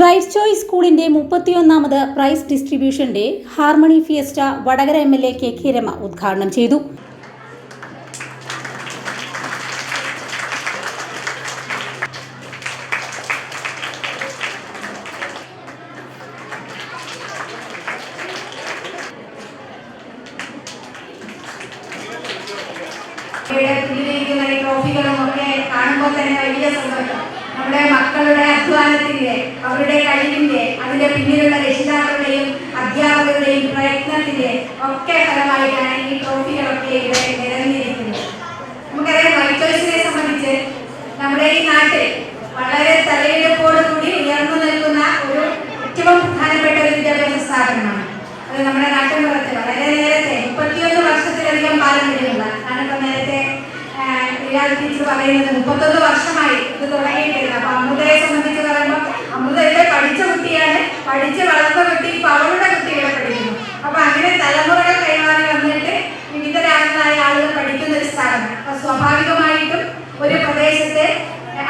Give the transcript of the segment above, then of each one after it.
right choice സ്കൂളിന്റെ മുപ്പത്തിയൊന്നാമത് prize distribution day harmony fiesta Vadakara M L A K K Rama ഉദ്ഘാടനം ചെയ്തു. ഇവിടെ കുടിയിരിക്കുന്ന ഈ ട്രോഫികളും ഒക്കെ കാണുമ്പോൾ തന്നെ വലിയ സന്തോഷം. നമ്മുടെ മക്കളുടെ അധ്വാനത്തിന്റെ അവരുടെ കഴിവിന്റെ അതിന്റെ പിന്നിലുള്ള രക്ഷിതാക്കളുടെയും അധ്യാപകരുടെയും പ്രയത്നത്തിന്റെ ഒക്കെ ഫലമായിട്ടാണ് ഈ ട്രോഫികളൊക്കെ ഇവിടെ നിരന്നിരിക്കുന്നത് നമുക്കറിയാം വൈറ്റോസിനെ സംബന്ധിച്ച് നമ്മുടെ ഈ നാട്ടിൽ വളരെ തലയെടുപ്പോടുകൂടി ഉയർന്നു നിൽക്കുന്ന ഒരു ഏറ്റവും പ്രധാനപ്പെട്ട ഒരു വിദ്യാഭ്യാസ സ്ഥാപനമാണ്. അത് നമ്മുടെ നാട്ടിൻപുറത്ത് വളരെ നേരത്തെ മുപ്പത്തിയൊന്ന് വർഷത്തിലധികം ടീച്ചർ പറയുന്നത് മുപ്പത്തൊന്ന് വർഷമായി ഇത് തുടങ്ങിയിട്ടില്ല അപ്പൊ അമൃതയെ സംബന്ധിച്ച് പറയുമ്പോൾ അമൃത ഇവിടെ പഠിച്ച കുട്ടിയാണ് പഠിച്ച് വളർന്ന കുട്ടി ഇപ്പൊ അവളുടെ കുട്ടികളെ പഠിക്കുന്നു. അപ്പൊ അങ്ങനെ തലമുറകൾ കൈമാറി വന്നിട്ട് വിവിധരാജ്യങ്ങളായ ആളുകൾ പഠിക്കുന്ന ഒരു സ്ഥാപനം അപ്പൊ സ്വാഭാവികമായിട്ടും ഒരു പ്രദേശത്തെ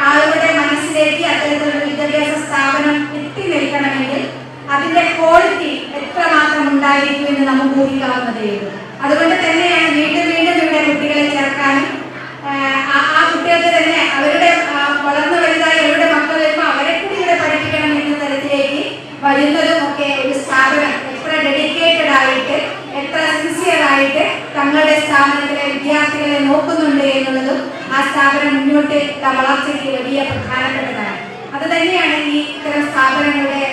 ആളുകളുടെ മനസ്സിലേക്ക് അത്തരത്തിലുള്ള വിദ്യാഭ്യാസ സ്ഥാപനം എത്തി നിൽക്കണമെങ്കിൽ അതിന്റെ ക്വാളിറ്റി എത്രമാത്രം ഉണ്ടായിരിക്കും എന്ന് നമുക്ക് ഊഹിക്കാവുന്നതേ അതുകൊണ്ട് തന്നെയാണ് വീണ്ടും വീണ്ടും ഇവിടെ കുട്ടികളെ ചേർക്കാനും ആഹ് ആ- ആ കുട്ടികൾക്ക് തന്നെ അവരുടെ ആഹ് വളർന്നു വലുതായി അവരുടെ മക്കൾ വരുമ്പോൾ അവരെ കൂടി ഇവിടെ പഠിപ്പിക്കണം എന്ന തരത്തിലേക്ക് വരുന്നതും ഒക്കെ ഒരു സ്ഥാപനം എത്ര ഡെഡിക്കേറ്റഡ് ആയിട്ട് എത്ര സിൻസിയർ ആയിട്ട് തങ്ങളുടെ സ്ഥാപനത്തിലെ വിദ്യാർത്ഥികളെ നോക്കുന്നുണ്ട് എന്നുള്ളതും ആ സ്ഥാപനം മുന്നോട്ട് വളർച്ചയ്ക്ക് വലിയ പ്രധാനപ്പെട്ടതാണ്. അത് തന്നെയാണ് ഈ ഇത്തരം സ്ഥാപനങ്ങളുടെ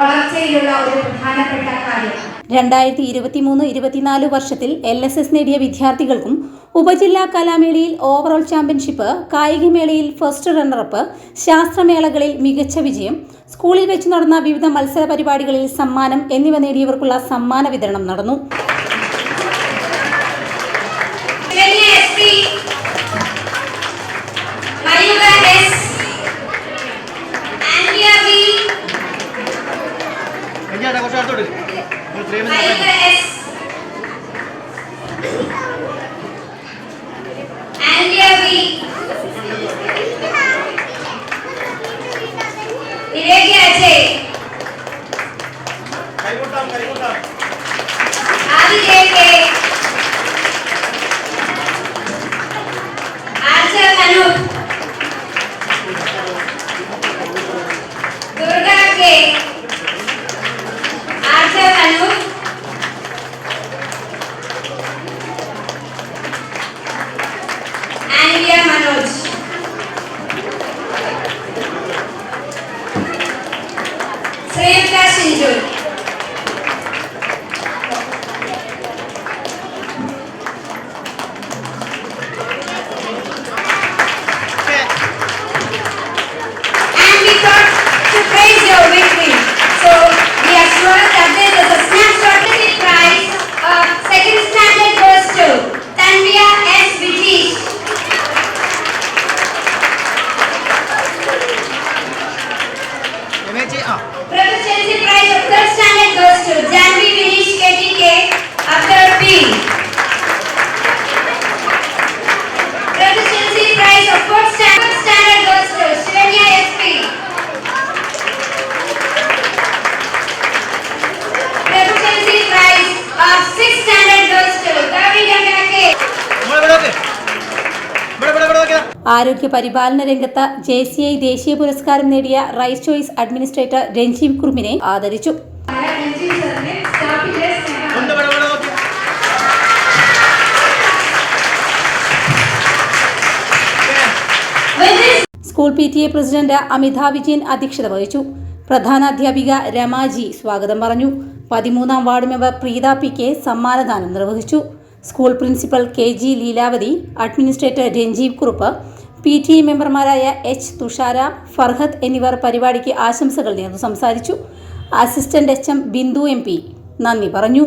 വളർച്ചയിലുള്ള ഒരു പ്രധാനപ്പെട്ട കാര്യം. രണ്ടായിരത്തി ഇരുപത്തിമൂന്ന് ഇരുപത്തിനാല് വർഷത്തിൽ എൽ എസ് എസ് നേടിയ വിദ്യാർത്ഥികൾക്കും ഉപജില്ലാ കലാമേളയിൽ ഓവറോൾ ചാമ്പ്യൻഷിപ്പ് കായികമേളയിൽ ഫസ്റ്റ് റണ്ണറപ്പ് ശാസ്ത്രമേളകളിൽ മികച്ച വിജയം സ്കൂളിൽ വെച്ച് നടന്ന വിവിധ മത്സര പരിപാടികളിൽ സമ്മാനം എന്നിവ നേടിയവർക്കുള്ള സമ്മാന വിതരണം നടന്നു. Sem que é assim, Júlio. చేసి prize first standard girls to Janvi Vineesh KTK ആരോഗ്യ പരിപാലന രംഗത്ത് ജെ സി ഐ ദേശീയ പുരസ്കാരം നേടിയ റൈസ് ചോയ്സ് അഡ്മിനിസ്ട്രേറ്റർ രഞ്ജീവ് കുർമിനെ ആദരിച്ചു. School P T A president Amitha Vijayan അധ്യക്ഷത വഹിച്ചു. പ്രധാന അധ്യാപിക രമാജി സ്വാഗതം പറഞ്ഞു. പതിമൂന്നാം ward member Preetha P K സമ്മാനദാനം നിർവഹിച്ചു. School principal K G Leelavathi administrator Ranjeev Kurup P T A മെമ്പർമാരായ എച്ച് തുഷാര ഫർഹത്ത് എന്നിവർ പരിപാടിക്ക് ആശംസകൾ നേർന്നു സംസാരിച്ചു. Assistant H M Bindu M P നന്ദി പറഞ്ഞു.